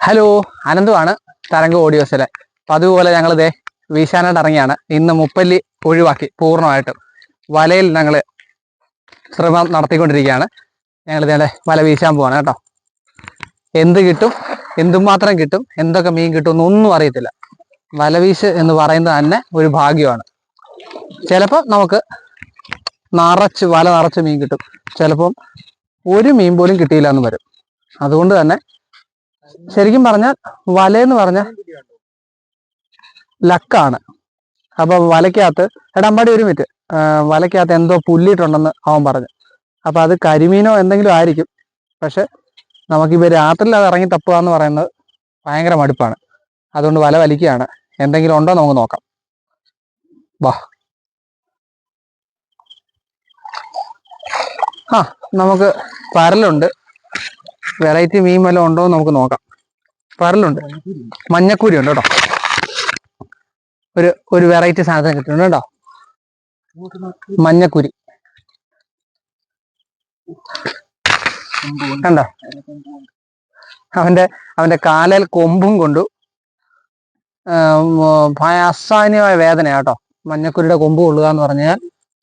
Hello അനന്തുവാണ് തരംഗ ഓഡിയോസിലെ അപ്പം അതുപോലെ ഞങ്ങൾ ഇതേ വീശാനായിട്ട് ഇറങ്ങിയാണ്. ഇന്ന് മുപ്പല്ലി ഒഴിവാക്കി പൂർണമായിട്ടും. വലയിൽ ഞങ്ങൾ ശ്രമം നടത്തിക്കൊണ്ടിരിക്കുകയാണ്. ഞങ്ങൾ ഇതേ വല വീശാൻ പോവാണ് കേട്ടോ. എന്ത് കിട്ടും? എന്തുമാത്രം കിട്ടും? എന്തൊക്കെ മീൻ കിട്ടും എന്നൊന്നും അറിയത്തില്ല. വലവീശ് എന്ന് പറയുന്നത് തന്നെ ഒരു ഭാഗ്യമാണ്. ചിലപ്പോൾ നമുക്ക് നിറച്ച് വല നിറച്ച് മീൻ കിട്ടും. ചിലപ്പം ഒരു മീൻ പോലും കിട്ടിയില്ല എന്ന് വരും. അതുകൊണ്ട് തന്നെ ശരിക്കും പറഞ്ഞാൽ വല വലയെന്ന് പറഞ്ഞാൽ ലക്കാണ്. അപ്പൊ വലക്കകത്ത് എടാ അമ്പാടി ഒരു മിനിറ്റ്. വലയ്ക്കകത്ത് എന്തോ പുല്ലിട്ടുണ്ടെന്ന് അവൻ പറഞ്ഞു. അപ്പൊ അത് കരിമീനോ എന്തെങ്കിലും ആയിരിക്കും. പക്ഷെ നമുക്കിപ്പോ രാത്രിയിൽ അത് ഇറങ്ങി തപ്പുക എന്ന് പറയുന്നത് ഭയങ്കര മടുപ്പാണ്. അതുകൊണ്ട് വല വലിക്കുകയാണ്. എന്തെങ്കിലും ഉണ്ടോ നമുക്ക് നോക്കാം. വാ. ആ നമുക്ക് പരലുണ്ട് വെറൈറ്റി മീൻ വല്ലതും ഉണ്ടോ എന്ന് നമുക്ക് നോക്കാം. പരലുണ്ട് മഞ്ഞക്കൂരി ഉണ്ട് കേട്ടോ. ഒരു ഒരു വെറൈറ്റി സാധനം കിട്ടുന്നുണ്ട് കേട്ടോ. മഞ്ഞക്കുരി. കണ്ടോ? അവന്റെ അവന്റെ കാലൽ കൊമ്പും കൊണ്ടു അസാന്യമായ വേദന കേട്ടോ. മഞ്ഞക്കുരിയുടെ കൊമ്പ് കൊള്ളുക എന്ന് പറഞ്ഞാൽ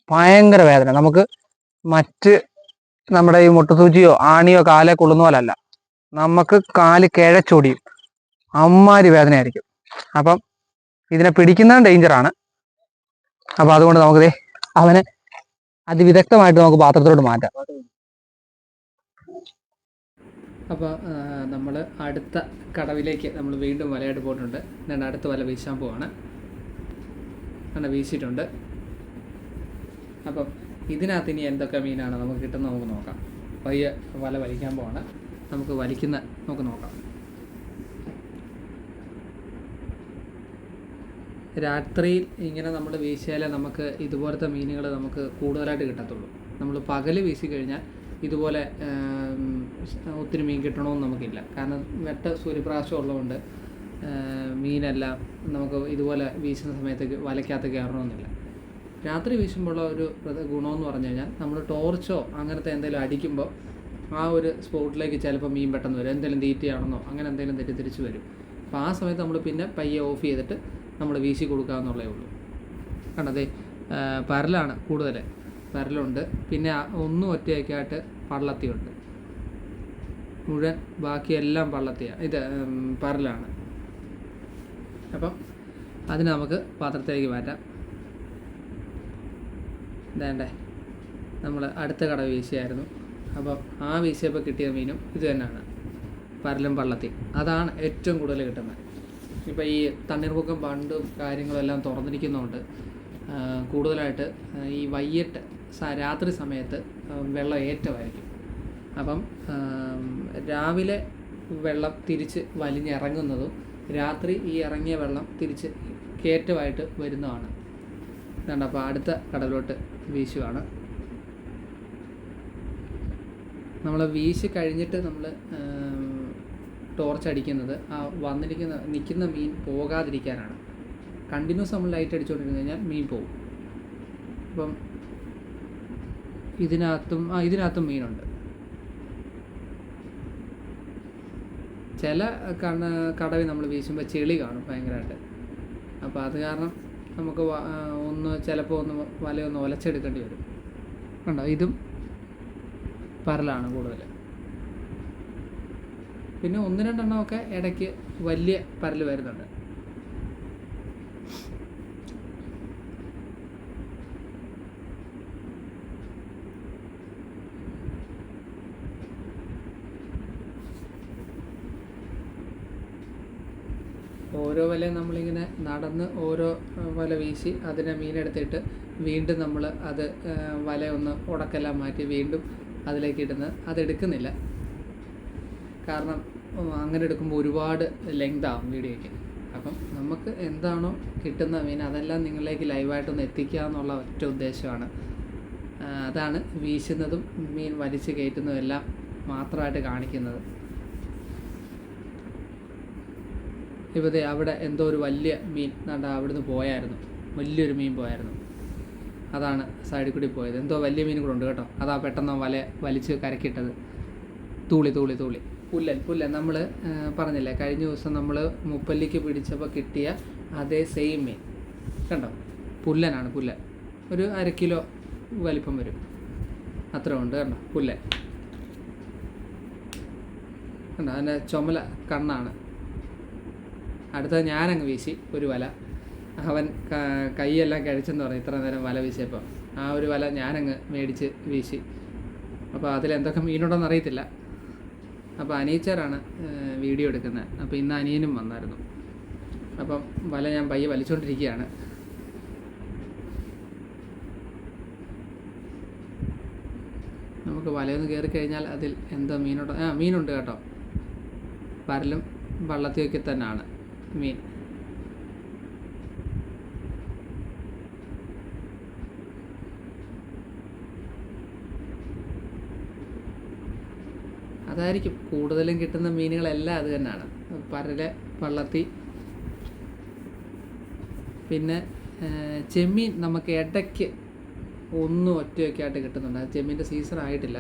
ഭയങ്കര വേദന. നമുക്ക് മറ്റ് നമ്മുടെ ഈ മുട്ടുസൂചിയോ ആണിയോ കാലേ കൊള്ളുന്ന പോലല്ല. നമുക്ക് കാൽ കിഴച്ചൊടിയും. അമ്മാരി വേദനയായിരിക്കും. അപ്പം ഇതിനെ പിടിക്കുന്നത് ഡേഞ്ചറാണ് അപ്പൊ അതുകൊണ്ട് നമുക്ക് ദേ അവനെ അതിവിദഗ്ധമായിട്ട് നമുക്ക് പാത്രത്തിലോട്ട് മാറ്റാം. അപ്പോൾ നമ്മൾ അടുത്ത കടവിലേക്ക് നമ്മൾ വീണ്ടും വലയായിട്ട് പോയിട്ടുണ്ട്. ഞാൻ അടുത്ത വല വീശാൻ പോവാണ്. അങ്ങനെ വീശിയിട്ടുണ്ട്. അപ്പം ഇതിനകത്ത് ഇനി എന്തൊക്കെ മീനാണ് നമുക്ക് കിട്ടുന്നത് നമുക്ക് നോക്കാം. പയ്യെ വല വലിക്കാൻ പോവാണ്. നമുക്ക് വലിക്കുന്ന നമുക്ക് നോക്കാം. രാത്രിയിൽ ഇങ്ങനെ നമ്മൾ വീശിയാലേ നമുക്ക് ഇതുപോലത്തെ മീനുകൾ നമുക്ക് കൂടുതലായിട്ട് കിട്ടത്തുള്ളൂ. നമ്മൾ പകൽ വീശി കഴിഞ്ഞാൽ ഇതുപോലെ ഒത്തിരി മീൻ കിട്ടണമെന്ന് നമുക്കില്ല. കാരണം വെട്ട സൂര്യപ്രകാശം ഉള്ളതുകൊണ്ട് മീനെല്ലാം നമുക്ക് ഇതുപോലെ വീശുന്ന സമയത്ത് വലയ്ക്കാത്ത കയറണമെന്നില്ല രാത്രി വീശുമ്പോഴുള്ള ഒരു ഗുണമെന്ന് പറഞ്ഞു കഴിഞ്ഞാൽ നമ്മൾ ടോർച്ചോ അങ്ങനത്തെ എന്തെങ്കിലും അടിക്കുമ്പോൾ ആ ഒരു സ്പോട്ടിലേക്ക് ചിലപ്പോൾ മീൻ പെട്ടെന്ന് വരും. എന്തെങ്കിലും തീറ്റയാണെന്നോ അങ്ങനെ എന്തെങ്കിലും തെറ്റിദ്ധരിച്ച് വരും. അപ്പോൾ ആ സമയത്ത് നമ്മൾ പിന്നെ പയ്യെ ഓഫ് ചെയ്തിട്ട് നമ്മൾ വീശി കൊടുക്കാമെന്നുള്ളേ ഉള്ളൂ. കണ്ടതേ? പരലാണ് കൂടുതൽ പരലുണ്ട്. പിന്നെ ഒന്നും ഒറ്റയൊക്കെയായിട്ട് പള്ളത്തിയുണ്ട്. മുഴുവൻ ബാക്കിയെല്ലാം പള്ളത്തിയാണ് ഇത് പരലാണ്. അപ്പം അതിന് നമുക്ക് പാത്രത്തിലേക്ക് മാറ്റാം. ഇതേണ്ടേ നമ്മൾ അടുത്ത കട വീശിയായിരുന്നു അപ്പം ആ വീശിയപ്പോൾ കിട്ടിയ മീനും ഇത് തന്നെയാണ്. പരലും പള്ളത്തി അതാണ് ഏറ്റവും കൂടുതൽ കിട്ടുന്നത്. ഇപ്പോൾ ഈ തണ്ണീർമുക്കം ബണ്ടും കാര്യങ്ങളും എല്ലാം തുറന്നിരിക്കുന്നതുകൊണ്ട് കൂടുതലായിട്ട് ഈ വൈകിട്ട് രാത്രി സമയത്ത് വെള്ളം ഏറ്റമായിരിക്കും. അപ്പം രാവിലെ വെള്ളം തിരിച്ച് വലിഞ്ഞിറങ്ങുന്നതും രാത്രി ഈ ഇറങ്ങിയ വെള്ളം തിരിച്ച് കയറ്റമായിട്ട് വരുന്നതാണ്. അപ്പോൾ അടുത്ത കടലോട്ട് വീശുവാണ്. നമ്മൾ വീശി കഴിഞ്ഞിട്ട് നമ്മൾ ടോർച്ച് അടിക്കുന്നത് ആ വന്നിരിക്കുന്ന നിൽക്കുന്ന മീൻ പോകാതിരിക്കാനാണ്. കണ്ടിന്യൂസ് നമ്മൾ ലൈറ്റ് അടിച്ചുകൊണ്ടിരുന്നു കഴിഞ്ഞാൽ മീൻ പോകും. അപ്പം ഇതിനകത്തും ആ ഇതിനകത്തും മീനുണ്ട്. ചില കണ കടവിൽ നമ്മൾ വീശുമ്പോൾ ചെളി കാണും ഭയങ്കരമായിട്ട് അപ്പോൾ അത് കാരണം നമുക്ക് ഒന്ന് ചിലപ്പോൾ ഒന്ന് വലയൊന്ന് ഒലച്ചെടുക്കേണ്ടി വരും. കണ്ടോ? ഇതും പരലാണ് കൂടുതൽ. പിന്നെ ഒന്ന് രണ്ടെണ്ണമൊക്കെ ഇടയ്ക്ക് വലിയ പരൽ വരുന്നുണ്ട്. ഓരോ വലയും നമ്മളിങ്ങനെ നടന്ന് ഓരോ വല വീശി അതിനെ മീനെടുത്തിട്ട് വീണ്ടും നമ്മൾ അത് വലയൊന്ന് ഉടക്കെല്ലാം മാറ്റി വീണ്ടും അതിലേക്ക് ഇടുന്നത്. അതെടുക്കുന്നില്ല കാരണം അങ്ങനെ എടുക്കുമ്പോൾ ഒരുപാട് ലെങ്ത് ആവും വീഡിയോയ്ക്ക്. അപ്പം നമുക്ക് എന്താണോ കിട്ടുന്ന മീൻ അതെല്ലാം നിങ്ങളിലേക്ക് ലൈവായിട്ടൊന്ന് എത്തിക്കുക എന്നുള്ള ഒറ്റ ഉദ്ദേശമാണ്. അതാണ് വീശുന്നതും മീൻ വലിച്ചു കയറ്റുന്നതും എല്ലാം മാത്രമായിട്ട് കാണിക്കുന്നത്. ഇവിടെ അവിടെ എന്തോ ഒരു വലിയ മീൻ നണ്ട അവിടുന്ന് പോയായിരുന്നു. വലിയൊരു മീൻ പോയായിരുന്നു. അതാണ് സൈഡിൽ കൂടി പോയത്. എന്തോ വലിയ മീൻ കൂടെ ഉണ്ട് കേട്ടോ. അതാ പെട്ടെന്ന് വല വലിച്ച് കരക്കിട്ടത് തൂളി തൂളി തൂളി. പുല്ലൻ പുല്ലൻ. നമ്മൾ പറഞ്ഞില്ലേ കഴിഞ്ഞ ദിവസം നമ്മൾ മുപ്പല്ലിക്ക് പിടിച്ചപ്പോൾ കിട്ടിയ അതേ സെയിം മീൻ. കണ്ടോ? പുല്ലനാണ് പുല്ലൻ. ഒരു അര കിലോ വലിപ്പം വരും. അത്ര ഉണ്ട് കണ്ടോ? പുല്ലൻ. കണ്ടോ? അതിന്റെ ചുമല കണ്ണാണ്. അടുത്തത് ഞാനങ്ങ് വീശി ഒരു വല. അവൻ കൈയെല്ലാം കഴിച്ചെന്ന് പറഞ്ഞു ഇത്ര നേരം വല വീശിയപ്പോൾ. ആ ഒരു വല ഞാനങ്ങ് മേടിച്ച് വീശി. അപ്പോൾ അതിലെന്തൊക്കെ മീനുണ്ടോയെന്ന് അറിയത്തില്ല. അപ്പോൾ അനീച്ചറാണ് വീഡിയോ എടുക്കുന്നത്. അപ്പോൾ ഇന്ന് അനിയനും വന്നായിരുന്നു. അപ്പം വല ഞാൻ പയ്യെ വലിച്ചുകൊണ്ടിരിക്കുകയാണ് നമുക്ക് വലയൊന്ന് കയറി കഴിഞ്ഞാൽ അതിൽ എന്തോ മീനുണ്ടോ. ആ മീനുണ്ട് കേട്ടോ. പരലും വള്ളത്തിയൊക്കെ തന്നെയാണ് മീൻ. അതായിരിക്കും കൂടുതലും കിട്ടുന്ന മീനുകളെല്ലാം അത് തന്നെയാണ് പരൽ പള്ളത്തി. പിന്നെ ചെമ്മീൻ നമുക്ക് ഇടയ്ക്ക് ഒന്നും ഒറ്റയൊക്കെ ആയിട്ട് കിട്ടുന്നുണ്ട്. അത് ചെമ്മീന്റെ സീസൺ ആയിട്ടില്ല.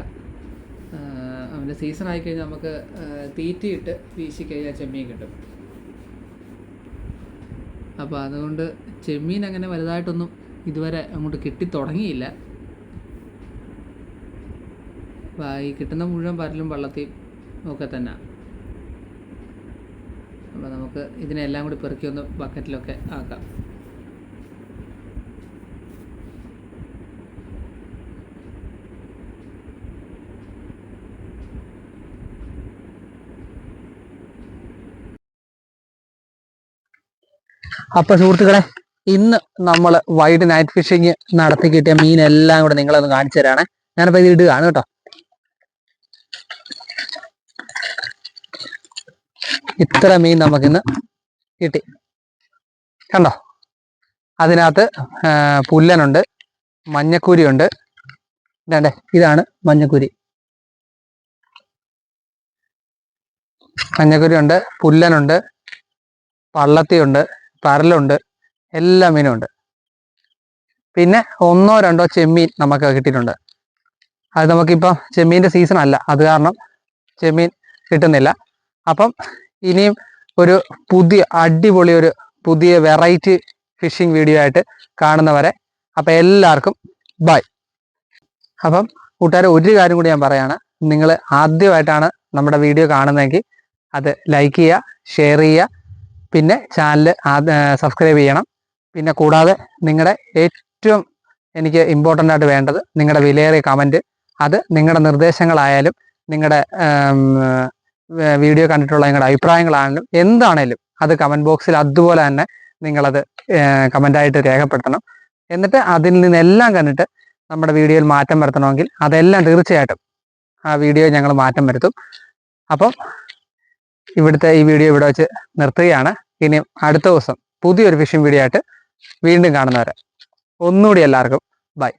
അവന്റെ സീസൺ ആയിക്കഴിഞ്ഞാൽ നമുക്ക് തീറ്റിയിട്ട് വീശിക്കഴിഞ്ഞാൽ ചെമ്മീൻ കിട്ടും. അപ്പോൾ അതുകൊണ്ട് ചെമ്മീൻ അങ്ങനെ വലുതായിട്ടൊന്നും ഇതുവരെ അങ്ങോട്ട് കിട്ടി തുടങ്ങിയില്ല. ഈ കിട്ടുന്ന മുഴുവൻ പരലും വള്ളത്തിൽ ഒക്കെ തന്നെ. അപ്പോൾ നമുക്ക് ഇതിനെല്ലാം കൂടി പെറുക്കി ഒന്ന് ബക്കറ്റിലൊക്കെ ആക്കാം. അപ്പൊ സുഹൃത്തുക്കളെ ഇന്ന് നമ്മൾ വൈഡ് നൈറ്റ് ഫിഷിങ് നടത്തി കിട്ടിയ മീനെല്ലാം കൂടെ നിങ്ങളൊന്ന് കാണിച്ചു തരാണ്. ഞാനിപ്പോ ഇത് ഇടുകയാണ് കേട്ടോ. ഇത്ര മീൻ നമുക്കിന്ന് കിട്ടി. കണ്ടോ? അതിനകത്ത് പുല്ലനുണ്ട് മഞ്ഞക്കുരിയുണ്ട് ഇതാണ്ടേ ഇതാണ് മഞ്ഞക്കുരി. മഞ്ഞക്കുരിയുണ്ട് പുല്ലനുണ്ട് പള്ളത്തിയുണ്ട് പരലുണ്ട് എല്ലാ മീനും ഉണ്ട് പിന്നെ ഒന്നോ രണ്ടോ ചെമ്മീൻ നമുക്ക് കിട്ടിയിട്ടുണ്ട്. അത് നമുക്കിപ്പം ചെമ്മീന്റെ സീസൺ അല്ല. അത് കാരണം ചെമ്മീൻ കിട്ടുന്നില്ല. അപ്പം ഇനിയും ഒരു പുതിയ അടിപൊളി ഒരു പുതിയ വെറൈറ്റി ഫിഷിംഗ് വീഡിയോ ആയിട്ട് കാണുന്നവരെ അപ്പം എല്ലാവർക്കും ബൈ അപ്പം കൂട്ടുകാരെ ഒരു കാര്യം കൂടി ഞാൻ പറയാണ്. നിങ്ങൾ ആദ്യമായിട്ടാണ് നമ്മുടെ വീഡിയോ കാണുന്നതെങ്കിൽ അത് ലൈക്ക് ചെയ്യുക ഷെയർ ചെയ്യുക പിന്നെ ചാനൽ സബ്സ്ക്രൈബ് ചെയ്യണം. പിന്നെ കൂടാതെ നിങ്ങളുടെ ഏറ്റവും എനിക്ക് ഇമ്പോർട്ടന്റ് ആയിട്ട് വേണ്ടത് നിങ്ങളുടെ വിലയേറിയ കമന്റ് അത് നിങ്ങളുടെ നിർദ്ദേശങ്ങളായാലും നിങ്ങളുടെ വീഡിയോ കണ്ടിട്ടുള്ള നിങ്ങളുടെ അഭിപ്രായങ്ങളാണെങ്കിലും എന്താണേലും അത് കമന്റ് ബോക്സിൽ അതുപോലെ തന്നെ നിങ്ങളത് കമന്റായിട്ട് രേഖപ്പെടുത്തണം. എന്നിട്ട് അതിൽ നിന്നെല്ലാം കണ്ടിട്ട് നമ്മുടെ വീഡിയോയിൽ മാറ്റം വരുത്തണമെങ്കിൽ അതെല്ലാം തീർച്ചയായിട്ടും ആ വീഡിയോ ഞങ്ങൾ മാറ്റം വരുത്തും. അപ്പം ഇവിടുത്തെ ഈ വീഡിയോ ഇവിടെ വെച്ച് നിർത്തുകയാണ്. ഇനി അടുത്ത ദിവസം പുതിയൊരു ഫിഷിംഗ് വീഡിയോ ആയിട്ട് വീണ്ടും കാണുന്നവരെ. ഒന്നുകൂടി എല്ലാവർക്കും ബൈ.